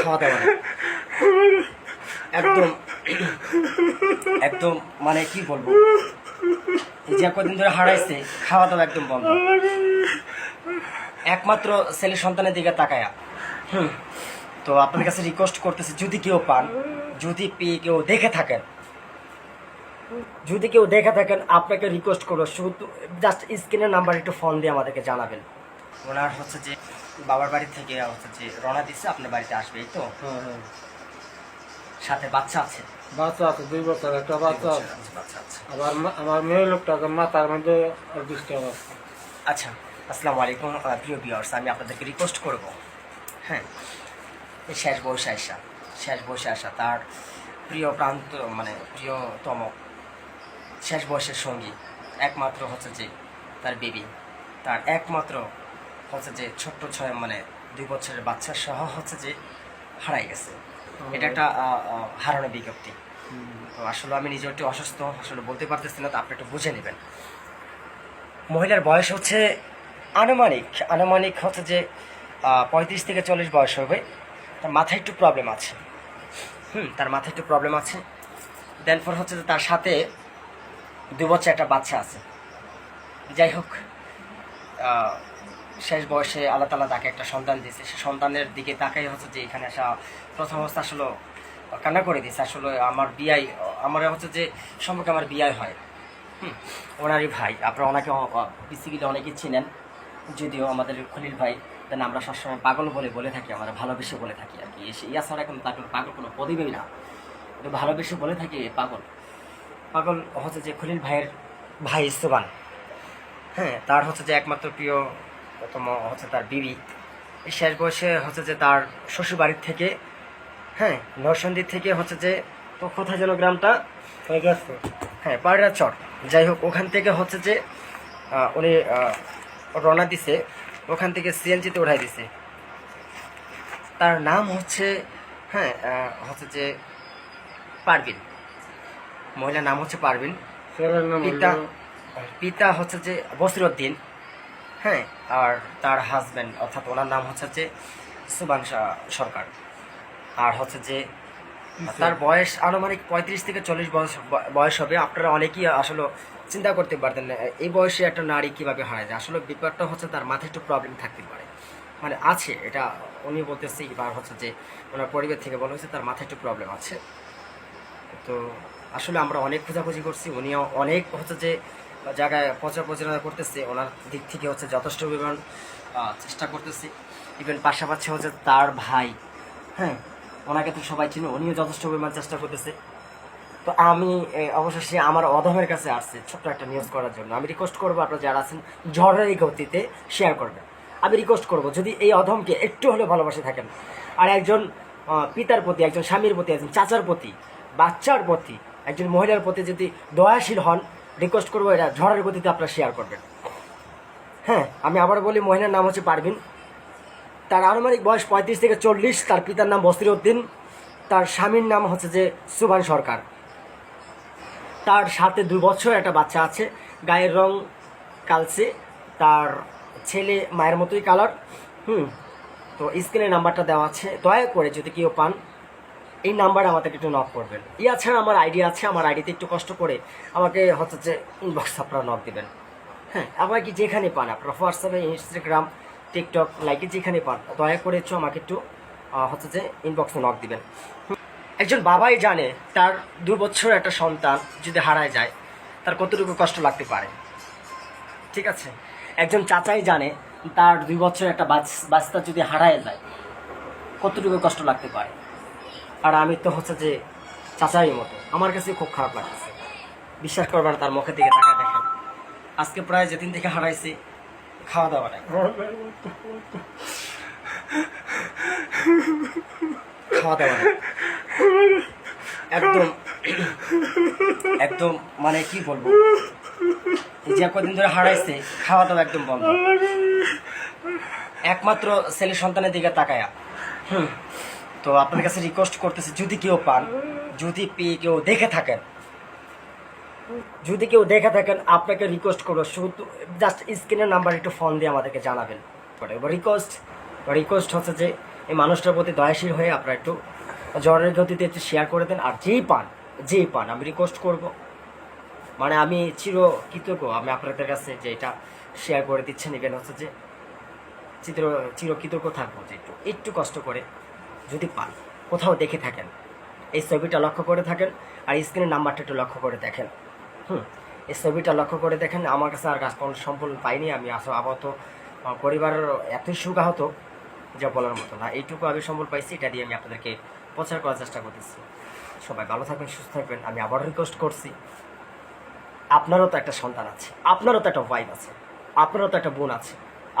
খাওয়া দাওয়া একদম একদম মানে কি বলব? যে কদিন ধরে হারাইছে খাওয়া দাওয়া একদম বন্ধ। একমাত্র ছেলে সন্তানের দিকে তাকায়া। হুম, তো আপনার কাছে রিকোয়েস্ট করতেছি, যদি কেউ পান, যদি পেয়ে কেউ দেখে থাকেন, যদি কেউ দেখে থাকেন, আপনাকে রিকোয়েস্ট করব। শুধু জাস্ট স্ক্রিনের নাম্বার একটু ফোন দিয়ে আমাদেরকে জানাবেন। ওনার হচ্ছে যে বাবার বাড়ি থেকে হচ্ছে যে রওনা দিচ্ছে আপনার বাড়িতে আসবে এই তো? হ্যাঁ হ্যাঁ। সাথে বাচ্চা আছে? বাচ্চা আছে দুই বছর একটা বাচ্চা আছে। আচ্ছা, বাচ্চা আছে। আবার আমার মেয়ে লোকটাকে মাথার মধ্যে ডিস্টার্ব আছে। আচ্ছা আসসালামু আলাইকুম প্রিয় বিয়ার্স আমি আপনাদেরকে রিকোয়েস্ট করব। হ্যাঁ এই শেষ বয়সে আসা শেষ বয়সে আসা তার প্রিয় প্রান্ত মানে প্রিয়তম শেষ বয়সের সঙ্গী একমাত্র হচ্ছে যে তার বেবি তার একমাত্র হচ্ছে যে ছোট্ট ছয় মানে দুই বছরের বাচ্চা সহ হচ্ছে যে হারাই গেছে। এটা একটা হারানো বিজ্ঞপ্তি। তো আসলে আমি নিজে একটু অসুস্থ আসলে বলতে পারতেছি না তো আপনি একটু বুঝে নেবেন। মহিলার বয়স হচ্ছে আনুমানিক আনুমানিক হচ্ছে যে পঁয়ত্রিশ থেকে চল্লিশ বয়স হবে। তার মাথায় একটু প্রবলেম আছে। হুম তার মাথায় একটু প্রবলেম আছে। দেন পর হচ্ছে যে তার সাথে দু বছর একটা বাচ্চা আছে। যাই হোক শেষ বয়সে আল্লাহ তালা তাকে একটা সন্তান দিয়েছে। সে সন্তানের দিকে তাকাই হচ্ছে যে এখানে আসা প্রথম অবস্থা আসলে কান্না করে দিয়েছে। আসলে আমার বিয়াই, আমার হচ্ছে যে সম্পর্কে আমার বিয়াই হয়। হুম, ওনারই ভাই। আপনারা ওনাকে বেসিক্যালি অনেকেই চিনেন, যদিও আমাদের খলিল ভাই। দেন আমরা সবসময় পাগল বলে বলে থাকি, আমরা ভালোবেসে বলে থাকি আর কি। ইয়া ছাড়া এখন তার কোনো পাগল কোনো পদবী না। কিন্তু ভালোবেসে বলে থাকি, পাগল। পাগল হচ্ছে যে খলিল ভাইয়ের ভাই সুবান হ্যাঁ তার হচ্ছে যে একমাত্র প্রিয় প্রথম হচ্ছে তার বিবি। এই শেষ বয়সে হচ্ছে যে তার শ্বশুর বাড়ির থেকে হ্যাঁ নরসন্দী থেকে হচ্ছে যে তো কোথায় যেন গ্রামটা? হ্যাঁ পায়রা চর। যাই হোক ওখান থেকে হচ্ছে যে উনি রওনা দিছে। ওখান থেকে সিএনজিতে উঠাই দিছে। তার নাম হচ্ছে হ্যাঁ হচ্ছে যে পারবিন মহিলার নাম হচ্ছে পারবিন পিতা পিতা হচ্ছে যে বসিরুদ্দিন হ্যাঁ আর তার হাজব্যান্ড অর্থাৎ ওনার নাম হচ্ছে যে সুবান সরকার। আর হচ্ছে যে তার বয়স আনুমানিক পঁয়ত্রিশ থেকে চল্লিশ বয়স বয়স হবে। আপনারা অনেকেই আসলে চিন্তা করতে পারতেন না, এই বয়সে একটা নারী কীভাবে হারায় যায় আসলে ব্যাপারটা হচ্ছে তার মাথায় একটু প্রবলেম থাকতে পারে। মানে আছে, এটা উনি বলতেছে, এবার হচ্ছে যে ওনার পরিবার থেকে বলা হয়েছে তার মাথায় একটু প্রবলেম আছে। তো আসলে আমরা অনেক খোঁজাখুঁজি করছি, উনিও অনেক হচ্ছে যে জায়গায় প্রচার প্রচারণা করতেছে, ওনার দিক থেকে হচ্ছে যথেষ্ট পরিমাণ চেষ্টা করতেছি। ইভেন পাশাপাশি হচ্ছে তার ভাই হ্যাঁ ওনাকে তো সবাই চিনো, উনিও যথেষ্ট পরিমাণ চেষ্টা করতেছে। তো আমি অবশেষে আমার অধমের কাছে আসছে ছোট্ট একটা নিউজ করার জন্য। আমি রিকোয়েস্ট করব আপনারা যারা আছেন, ঝড়ের এই গতিতে শেয়ার করবেন। আমি রিকোয়েস্ট করব, যদি এই অধমকে একটু হলেও ভালোবাসে থাকেন। আর একজন পিতার প্রতি, একজন স্বামীর প্রতি, একজন চাচার প্রতি, বাচ্চার প্রতি, একজন মহিলার প্রতি যদি দয়াশীল হন রিকোয়েস্ট করব, এটা ঝড়ের গতিতে আপনারা শেয়ার করবেন। হ্যাঁ আমি আবার বলি, মহিলার নাম হচ্ছে পারভিন। তার আনুমানিক বয়স পঁয়ত্রিশ থেকে চল্লিশ, তার পিতার নাম বস্তির উদ্দিন তার স্বামীর নাম হচ্ছে যে সুভান সরকার। তার সাথে দুই বছর একটা বাচ্চা আছে, গায়ের রং কালচে, তার ছেলে মায়ের মতোই কালার হুম, তো স্ক্রিনে নাম্বারটা দেওয়া আছে, দয়া করে যদি কেউ পান এই নাম্বারে আমাদেরকে একটু নক করবেন। ইয়া ছাড়া আমার আইডি আছে, আমার আইডিতে একটু কষ্ট করে আমাকে হচ্ছে যে ইনবক্স আপনারা নক দেবেন। হ্যাঁ আবার কি যেখানে পান, আপনারা হোয়াটসঅ্যাপে ইনস্টাগ্রাম টিকটক লাইকে যেখানে পান, দয়া করে একটু আমাকে একটু হচ্ছে যে ইনবক্সে নক দিবেন। একজন বাবাই জানে তার দু বছর একটা সন্তান যদি হারায় যায়, তার কতটুকু কষ্ট লাগতে পারে। ঠিক আছে? একজন চাচাই জানে তার দুই বছর একটা বাচ- বাচ্চা যদি হারায় যায়, কতটুকু কষ্ট লাগতে পারে। আর আমি তো হচ্ছে যে চাচাই মতো। আমার কাছে খুব খারাপ লাগতেছে। বিশ্বাস করবেন তার মুখের দিকে তাকা দেখেন। আজকে প্রায় যেদিন থেকে হারাইছি, খাওয়া দাওয়া নাই। খাওয়া দাওয়া। একদম একদম মানে কি বলব? যে কদিন ধরে হারাইছে, খাওয়া দাওয়া একদম বন্ধ। একমাত্র ছেলে সন্তানের দিকে তাকায়া। হুম। তো আপনাদের কাছে রিকোয়েস্ট করতেছি, যদি কেউ পান, যদি পেয়ে কেউ দেখে থাকেন, যদি কেউ দেখে থাকেন, আপনাকে রিকোয়েস্ট করব, শুধু জাস্ট স্ক্রিনের নাম্বার একটু ফোন দিয়ে আমাদেরকে জানাবেন। রিকোয়েস্ট রিকোয়েস্ট হচ্ছে যে, এই মানুষটার প্রতি দয়াশীল হয়ে আপনারা একটু জ্বরের গতিতে একটু শেয়ার করে দেন, আর যেই পান যেই পান, আমি রিকোয়েস্ট করব। মানে আমি চির কৃতজ্ঞ, আমি আপনাদের কাছে যে এটা শেয়ার করে দিচ্ছেন, এখানে হচ্ছে যে, চিত্র চির কৃতজ্ঞ থাকব যে একটু একটু কষ্ট করে। যদি পান, কোথাও দেখে থাকেন। এই ছবিটা লক্ষ্য করে থাকেন আর স্ক্রিনের নাম্বারটা একটু লক্ষ্য করে দেখেন। হুম, এই ছবিটা লক্ষ্য করে দেখেন, আমার কাছে আর কাজ কোনো সম্পূর্ণ পাইনি। আমি আসলে আপাতত পরিবারের এতই সুখা হতো যা বলার মতো না। এইটুকু আমি সম্বল পাইছি, এটা দিয়ে আমি আপনাদেরকে প্রচার করার চেষ্টা করতেছি। সবাই ভালো থাকবেন, সুস্থ থাকবেন। আমি আবার রিকোয়েস্ট করছি, আপনারও তো একটা সন্তান আছে, আপনারও তো একটা ওয়াইফ আছে, আপনারও তো একটা বোন আছে,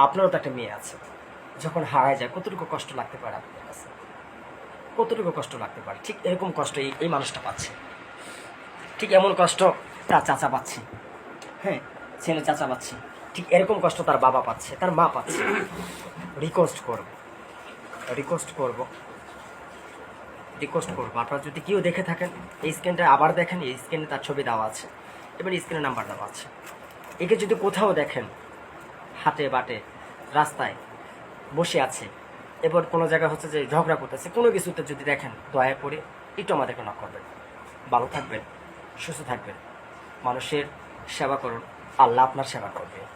আপনারও তো একটা মেয়ে আছে। যখন হারায় যায়, কতটুকু কষ্ট লাগতে পারে আপনাদের কাছে? কতটুকু কষ্ট লাগতে পারে? ঠিক এরকম কষ্ট এই এই মানুষটা পাচ্ছে। ঠিক এমন কষ্ট তার চাচা পাচ্ছে। হ্যাঁ ছেলে চাচা পাচ্ছে। ঠিক এরকম কষ্ট তার বাবা পাচ্ছে, তার মা পাচ্ছে। রিকোয়েস্ট করব। রিকোয়েস্ট করব। রিকোয়েস্ট করব। আপনারা যদি কেউ দেখে থাকেন, এই স্ক্রিনটা আবার দেখেন, এই স্ক্রিনে তার ছবি দেওয়া আছে। এবার স্ক্রিনে নাম্বার দেওয়া আছে। একে যদি কোথাও দেখেন হাটে বাটে রাস্তায় বসে আছে এবার কোনো জায়গায় হচ্ছে যে ঝগড়া করতেছে, কোনো কিছুতে যদি দেখেন দয়া করে, একটু আমাদেরকে নক করবেন। ভালো থাকবেন, সুস্থ থাকবেন। মানুষের সেবা করুন, আল্লাহ আপনার সেবা করবে।